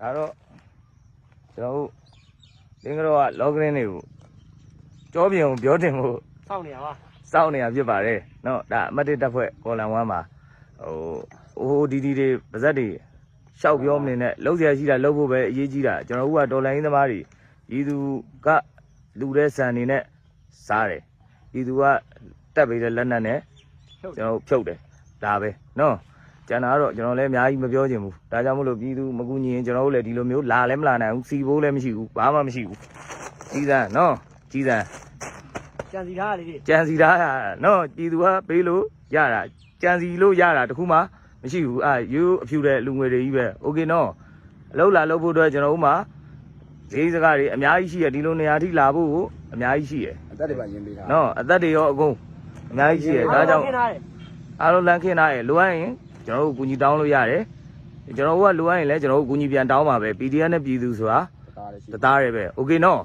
ဒါတော့ကျွန်တော်တို့လင်းကတော့ကလောကရင်းတွေကိုကြောပြင်ကိုပြောတင်ဖို့စောင့်နေရပါစောင့်နေရဖြစ်ပါတယ်နော်ဒါအမတ်တတက်ဖွဲ့ကော်လန်ဝမ်းမှာဟိုဟိုဒီဒီတွေပါဇက်တွေရှောက်ပြောမနေနဲ့လှုပ်ရရှိတာလှုပ်ဖို့ပဲအရေးကြီးတာကျွန်တော်တို့ကဒေါ်လာရင်းသမားတွေဤသူကလူတဲ့ဆန်နေနဲ့စားတယ်ဤသူကတက်ပြီးတဲ့လက်နက်နဲ့ကျွန်တော်တို့ဖြုတ်တယ်ဒါပဲနော် ကျန်တာကတော့ကျွန်တော်လည်းအများကြီးမပြောချင်ဘူးဒါကြောင့်မလို့ပြည်သူမကူညီရင်ကျွန်တော်တို့လည်းဒီလိုမျိုးလာလည်းမလာနိုင်ဘူးစီဘိုးလည်းမရှိဘူးဘာမှမရှိဘူးကြီးစံနော်ကြီးစံ ကြံစီထားလေ ကြံစီတာနော်ပြည်သူကပေးလို့ရတာကြံစီလို့ရတာတခုမှမရှိဘူးအာရိုးအဖြူတဲ့လူငွေတွေကြီးပဲโอเคနော်အလုပ်လာလုပ်ဖို့အတွက်ကျွန်တော်တို့မှာဈေးစကားတွေအများကြီးရှိရဒီလိုနေရာထိလာဖို့ကိုအများကြီးရှိရ အသက်တွေပါရင်ပေးတာ နော်အသက်တွေရောအကုန်အများကြီးရှိရဒါကြောင့် ခင်းထားတယ် အားလုံးလမ်းခင်းထားရလိုအပ်ရင် ကျွန်တော်တို့ကူညီတောင်းလို့ရတယ်ကျွန်တော်တို့ကလိုအပ်ရင်လည်းကျွန်တော်တို့ကူညီပြန်တောင်းပါပဲ PDF နဲ့ပြည်သူဆိုတာ ကားလေးရှိ တသားရဲပဲโอเคနော်